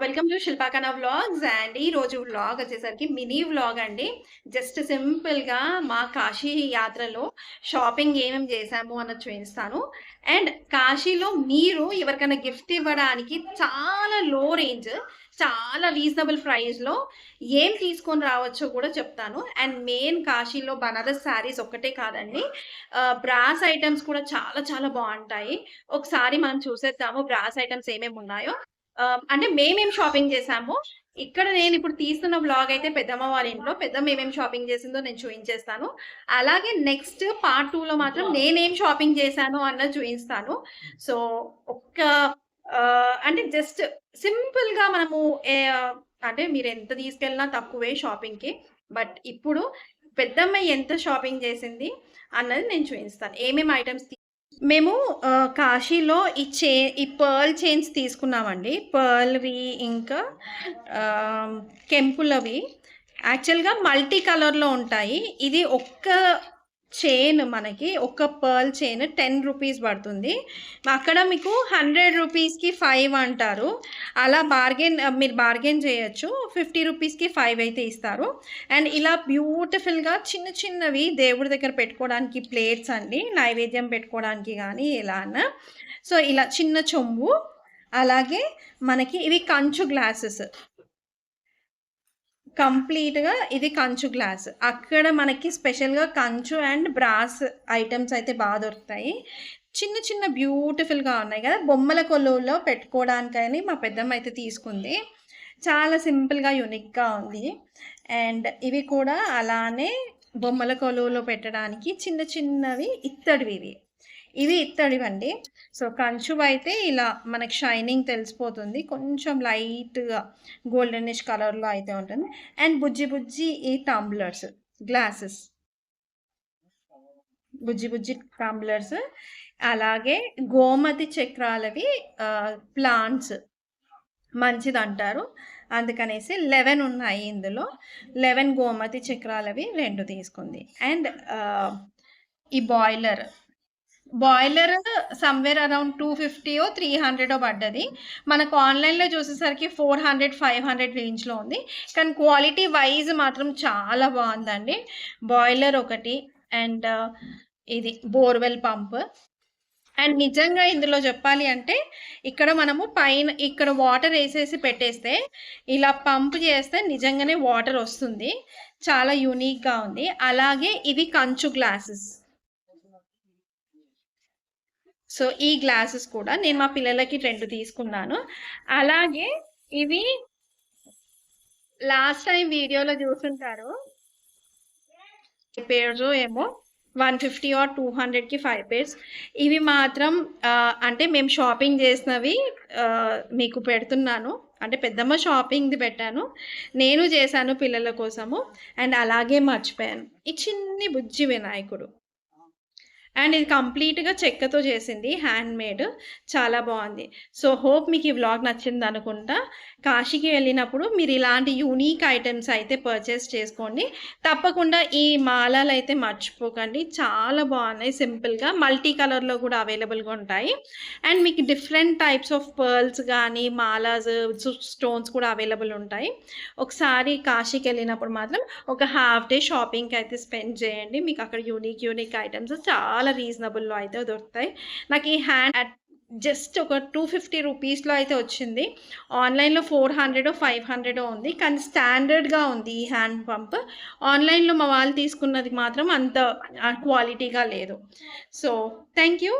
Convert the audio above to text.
Welcome to Shilpakana vlogs and ఈరోజు vlog వచ్చేసరికి mini vlog అండి. జస్ట్ సింపుల్‌గా మా కాశీ యాత్రలో షాపింగ్ ఏమేమి చేశాము అన్నది చూపిస్తాను. అండ్ కాశీలో మీరు ఎవరికైనా గిఫ్ట్ ఇవ్వడానికి చాలా లో రేంజ్, చాలా రీజనబుల్ ప్రైస్‌లో ఏం తీసుకొని రావచ్చో కూడా చెప్తాను. అండ్ మెయిన్ కాశీలో బనారస్ శారీస్ ఒక్కటే కాదండి. బ్రాస్ ఐటమ్స్ కూడా చాలా చాలా బాగుంటాయి ఒకసారి మనం చూసేద్దాము బ్రాస్ ఐటమ్స్ ఏమేమి ఉన్నాయో. అంటే మేమేం షాపింగ్ చేశామో, ఇక్కడ నేనిప్పుడు తీస్తున్న వ్లాగ్ అయితే పెద్దమ్మ వాళ్ళ ఇంట్లో. పెద్దమ్మ ఏమేమి షాపింగ్ చేసిందో నేను చూయించేస్తాను. అలాగే నెక్స్ట్ పార్ట్ 2లో మాత్రం నేనేం షాపింగ్ చేశాను అన్నది చూయిస్తాను. సో, ఒక్క అంటే జస్ట్ సింపుల్‌గా మనము అంటే మీరెంత తీసుకెళ్ళినా తక్కువే షాపింగ్‌కి. బట్ ఇప్పుడు పెద్దమ్మ ఎంత షాపింగ్ చేసింది అన్నది నేను చూయిస్తాను. ఏమేమి ఐటెమ్స్ మేము కాశీలో ఈ చే ఈ పర్ల్ చైన్స్ తీసుకున్నామండి. పర్ల్‌వి ఇంకా కెంపులవి. యాక్చువల్‌గా మల్టీ కలర్‌లో ఉంటాయి. ఇది ఒక్క చైన్ మనకి ఒక పర్ల్ చైన్ టెన్ రూపీస్ పడుతుంది. అక్కడ మీకు హండ్రెడ్ రూపీస్కి ఫైవ్ అంటారు. అలా బార్గెన్ మీరు బార్గెన్ చేయొచ్చు. ఫిఫ్టీ రూపీస్కి ఫైవ్ అయితే ఇస్తారు. అండ్ ఇలా బ్యూటిఫుల్‌గా చిన్న చిన్నవి దేవుడి దగ్గర పెట్టుకోవడానికి ప్లేట్స్ అండి. నైవేద్యం పెట్టుకోవడానికి కానీ ఇలానా. సో, ఇలా చిన్న చెంబు, అలాగే మనకి ఇవి కంచు గ్లాసెస్. కంప్లీట్‌గా ఇది కంచు గ్లాస్. అక్కడ మనకి స్పెషల్‌గా కంచు అండ్ బ్రాస్ ఐటమ్స్ అయితే బాగా దొరుకుతాయి. చిన్న చిన్న బ్యూటిఫుల్‌గా ఉన్నాయి కదా బొమ్మల కొలువులో పెట్టుకోవడానికని మా పెద్దమ్మ అయితే తీసుకుంది. చాలా సింపుల్‌గా, యూనిక్‌గా ఉంది. అండ్ ఇవి కూడా అలానే బొమ్మల కొలువులో పెట్టడానికి చిన్న చిన్నవి ఇత్తడివి ఇవి. ఇవి ఇత్తడివండి. సో, కంచువైతే ఇలా మనకి షైనింగ్ తెలిసిపోతుంది. కొంచెం లైట్‌గా గోల్డెనిష్ కలర్‌లో అయితే ఉంటుంది. అండ్ బుజ్జి బుజ్జి ఈ టంబ్లర్స్, గ్లాసెస్. బుజ్జి బుజ్జి టంబ్లర్స్. అలాగే గోమతి చక్రాలవి ప్లాంట్స్ ప్లాంట్స్ మంచిదంటారు. అందుకనేసి 11 ఉన్నాయి ఇందులో. 11 గోమతి చక్రాలవి రెండు తీసుకుంది. అండ్ ఈ బాయిలర్. బాయిలర్ సమ్‌వేర్ అరౌండ్ 250ఓ, 300ఓ పడ్డది. మనకు ఆన్‌లైన్‌లో చూసేసరికి 400, 500 రేంజ్‌లో ఉంది. కానీ క్వాలిటీ వైజ్ మాత్రం చాలా బాగుందండి బాయిలర్ ఒకటి అండ్ ఇది బోర్‌వెల్ పంప్. అండ్ నిజంగా ఇందులో చెప్పాలి అంటే ఇక్కడ మనము పైన ఇక్కడ వాటర్ వేసేసి పెట్టేస్తే ఇలా పంప్ చేస్తే నిజంగానే వాటర్ వస్తుంది. చాలా యూనిక్‌గా ఉంది. అలాగే ఇవి కంచు గ్లాసెస్. సో, ఈ గ్లాసెస్ కూడా నేను మా పిల్లలకి రెండు తీసుకున్నాను. అలాగే ఇవి లాస్ట్ టైం వీడియోలో చూసుంటారు. పేర్స్ ఏమో 150 ఆర్ 200కి 5 పేర్స్. ఇవి మాత్రం అంటే మేము షాపింగ్ చేసినవి మీకు పెడుతున్నాను. అంటే పెద్దమ్మ షాపింగ్‌ది పెట్టాను. నేను చేశాను పిల్లల కోసము. అండ్ అలాగే మర్చిపోయాను. ఈ చిన్ని బుజ్జి వినాయకుడు. అండ్ ఇది కంప్లీట్‌గా చెక్కతో చేసింది. హ్యాండ్‌మేడ్. చాలా బాగుంది సో, హోప్ మీకు ఈ వ్లాగ్ నచ్చిందనుకుంటా. కాశీకి వెళ్ళినప్పుడు మీరు ఇలాంటి యూనిక్ ఐటమ్స్ అయితే పర్చేస్ చేసుకోండి. తప్పకుండా ఈ మాలలైతే మర్చిపోకండి. చాలా బాగున్నాయి సింపుల్‌గా. మల్టీ కలర్‌లో కూడా అవైలబుల్‌గా ఉంటాయి. అండ్ మీకు డిఫరెంట్ టైప్స్ ఆఫ్ పర్ల్స్ కానీ మాలాస్, స్టోన్స్ కూడా అవైలబుల్ ఉంటాయి. ఒకసారి కాశీకి వెళ్ళినప్పుడు మాత్రం ఒక హాఫ్ డే షాపింగ్‌కి అయితే స్పెండ్ చేయండి. మీకు అక్కడ యూనిక్ యూనిక్ ఐటమ్స్ చాలా చాలా రీజనబుల్‌లో అయితే దొరుకుతాయి. నాకు ఈ హ్యాండ్ అట్ జస్ట్ ఒక 250 రూపీస్‌లో అయితే వచ్చింది. ఆన్‌లైన్‌లో 400ఓ, 500ఓ ఉంది. కానీ స్టాండర్డ్‌గా ఉంది ఈ హ్యాండ్ పంప్. ఆన్‌లైన్‌లో మా వాళ్ళు తీసుకున్నది మాత్రం అంత క్వాలిటీగా లేదు. So, thank you.